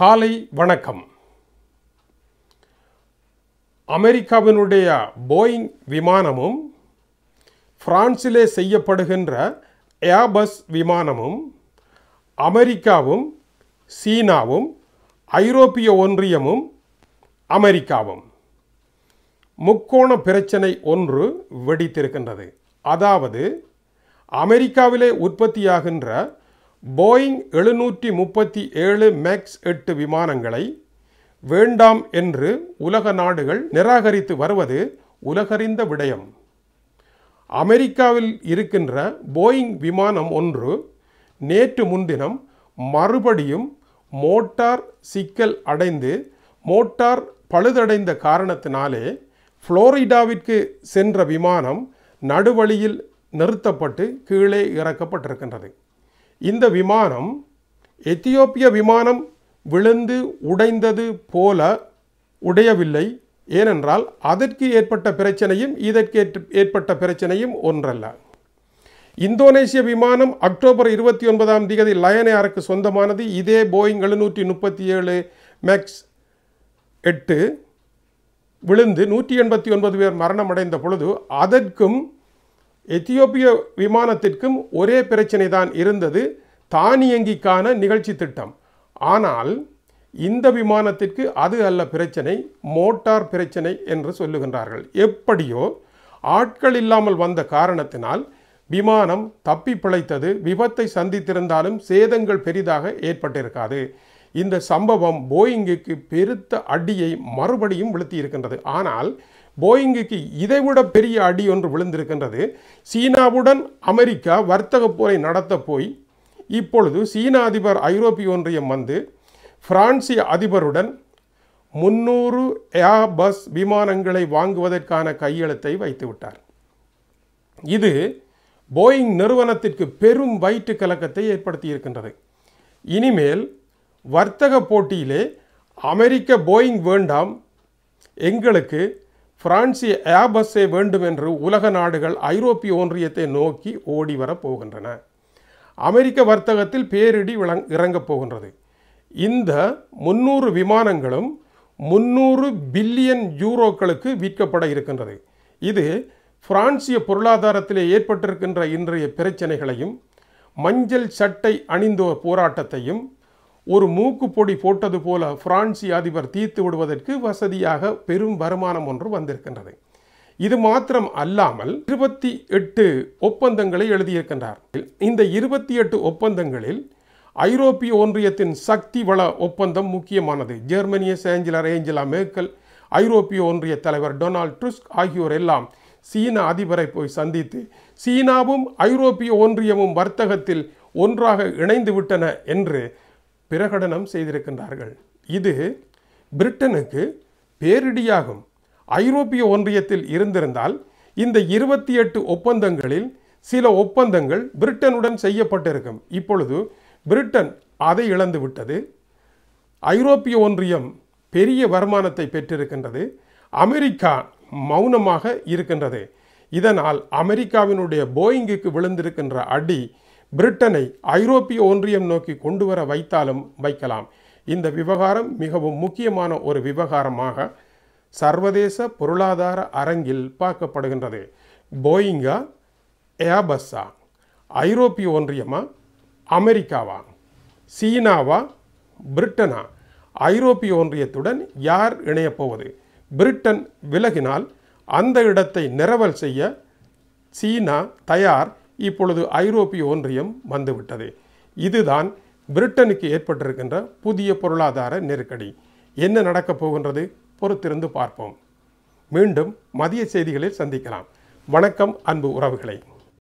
காலை வணக்கம். அமெரிக்காவினுடைய போயிங் விமானமும் பிரான்சிலே செய்யப்படுகின்ற ஏபஸ் விமானமும் அமெரிக்காவும் சீனாவும் ஐரோப்பிய ஒன்றியமும் அமெரிக்காவும். முக்கோண பிரச்சனை ஒன்று வெடித்திருக்கின்றது. அதாவது அமெரிக்காவிலே உற்பத்தியாகின்ற போயிங் எழுநூற்றி முப்பத்தி ஏழு மேக்ஸ் எட்டு விமானங்களை வேண்டாம் என்று உலக நாடுகள் நிராகரித்து வருவது உலகறிந்த விடயம். அமெரிக்காவில் இருக்கின்ற போயிங் விமானம் ஒன்று நேற்று முன்தினம் மறுபடியும் மோட்டார் சிக்கல் அடைந்து மோட்டார் பழுதடைந்த காரணத்தினாலே புளோரிடாவிற்கு சென்ற விமானம் நடுவழியில் நிறுத்தப்பட்டு கீழே இறக்கப்பட்டிருக்கின்றது. இந்த விமானம் எத்தியோப்பிய விமானம் விழுந்து உடைந்தது போல உடையவில்லை. ஏனென்றால் அதற்கு ஏற்பட்ட பிரச்சனையும் இதற்கு ஏற்பட்ட பிரச்சனையும் ஒன்றல்ல. இந்தோனேசிய விமானம் அக்டோபர் இருபத்தி ஒன்பதாம் தேதி லயன் ஏருக்கு சொந்தமானது. இதே போயிங் எழுநூற்றி முப்பத்தி ஏழு மேக்ஸ் எட்டு விழுந்து நூற்றி எண்பத்தி ஒன்பது பேர் மரணமடைந்த பொழுது அதற்கும் எத்தியோப்பிய விமானத்திற்கும் ஒரே பிரச்சனை தான் இருந்தது தானியங்கிக்கான நிகழ்ச்சி திட்டம். ஆனால் இந்த விமானத்திற்கு அது அல்ல பிரச்சனை மோட்டார் பிரச்சனை என்று சொல்லுகின்றார்கள். எப்படியோ ஆட்கள் இல்லாமல் வந்த காரணத்தினால் விமானம் தப்பி பிழைத்தது விபத்தை சந்தித்திருந்தாலும் சேதங்கள் பெரிதாக ஏற்பட்டிருக்காது. இந்த சம்பவம் போயிங்குக்கு பெருத்த அடியை மறுபடியும் விழுத்தி இருக்கின்றது. ஆனால் போயிங்குக்கு இதைவிட பெரிய அடி ஒன்று விழுந்திருக்கின்றது. சீனாவுடன் அமெரிக்கா வர்த்தக போரை நடத்த போய் இப்பொழுது சீன அதிபர் ஐரோப்பிய ஒன்றியம் வந்து பிரான்சிய அதிபருடன் முன்னூறு ஏர்பஸ் விமானங்களை வாங்குவதற்கான கையெழுத்தை வைத்துவிட்டார் இது போயிங் நிறுவனத்திற்கு பெரும் வயிற்று கலக்கத்தை ஏற்படுத்தி இருக்கின்றது. இனிமேல் வர்த்தக போட்டியிலே அமெரிக்க போயிங் வேண்டாம் எங்களுக்கு பிரான்சிய ஏபஸ்ஸே வேண்டும் என்று உலக நாடுகள் ஐரோப்பிய ஒன்றியத்தை நோக்கி ஓடி வரப்போகின்றன அமெரிக்க வர்த்தகத்தில் பேரிடி விளங் இறங்கப் போகின்றது. இந்த முன்னூறு விமானங்களும் முன்னூறு பில்லியன் யூரோக்களுக்கு விற்கப்பட இருக்கின்றது. இது பிரான்சிய பொருளாதாரத்திலே ஏற்பட்டிருக்கின்ற இன்றைய பிரச்சனைகளையும் மஞ்சள் சட்டை அணிந்தோர் போராட்டத்தையும் ஒரு மூக்குப்பொடி போட்டது போல பிரான்சி அதிபர் தீர்த்து விடுவதற்கு வசதியாக பெரும் வருமானம் ஒன்று வந்திருக்கின்றது. இது மாத்திரம் அல்லாமல் இருபத்தி எட்டு ஒப்பந்தங்களை எழுதியிருக்கின்றார். இந்த இருபத்தி எட்டு ஒப்பந்தங்களில் ஐரோப்பிய ஒன்றியத்தின் சக்தி வள ஒப்பந்தம் முக்கியமானது. ஜெர்மனிய சேஞ்சலர் ஏஞ்சலா மேர்க்கல் ஐரோப்பிய ஒன்றிய தலைவர் டொனால்ட் ட்ருஸ்க் ஆகியோர் எல்லாம் சீன அதிபரை போய் சந்தித்து சீனாவும் ஐரோப்பிய ஒன்றியமும் வர்த்தகத்தில் ஒன்றாக இணைந்து விட்டன என்று பிரகடனம் செய்திருக்கின்றார்கள். இது பிரிட்டனுக்கு பேரிடியாகும். ஐரோப்பிய ஒன்றியத்தில் இருந்திருந்தால் இந்த இருபத்தி எட்டு ஒப்பந்தங்களில் சில ஒப்பந்தங்கள் பிரிட்டனுடன் செய்யப்பட்டிருக்கும். இப்பொழுது பிரிட்டன் அதை இழந்துவிட்டது ஐரோப்பிய ஒன்றியம் பெரிய வருமானத்தை பெற்றிருக்கின்றது. அமெரிக்கா மௌனமாக இருக்கின்றது. இதனால் அமெரிக்காவினுடைய போயிங்குக்கு விழுந்திருக்கின்ற அடி பிரிட்டனை ஐரோப்பிய ஒன்றியம் நோக்கி கொண்டு வர வைத்தாலும் வைக்கலாம். இந்த விவகாரம் மிகவும் முக்கியமான ஒரு விவகாரமாக சர்வதேச பொருளாதார அரங்கில் பார்க்கப்படுகின்றது. போயிங்கா ஏபஸ்ஸா ஐரோப்பிய ஒன்றியமா அமெரிக்காவா சீனாவா பிரிட்டனா? ஐரோப்பிய ஒன்றியத்துடன் யார் இணையப்போவது பிரிட்டன் விலகினால் அந்த இடத்தை நிரவல் செய்ய சீனா தயார் இப்பொழுது ஐரோப்பிய ஒன்றியம் வந்துவிட்டது. இதுதான் பிரிட்டனுக்கு ஏற்பட்டிருக்கின்ற புதிய பொருளாதார நெருக்கடி. என்ன நடக்கப் போகின்றது? பொறுத்திருந்து பார்ப்போம். மீண்டும் மதிய செய்திகளில் சந்திக்கலாம். வணக்கம் அன்பு உறவுகளை.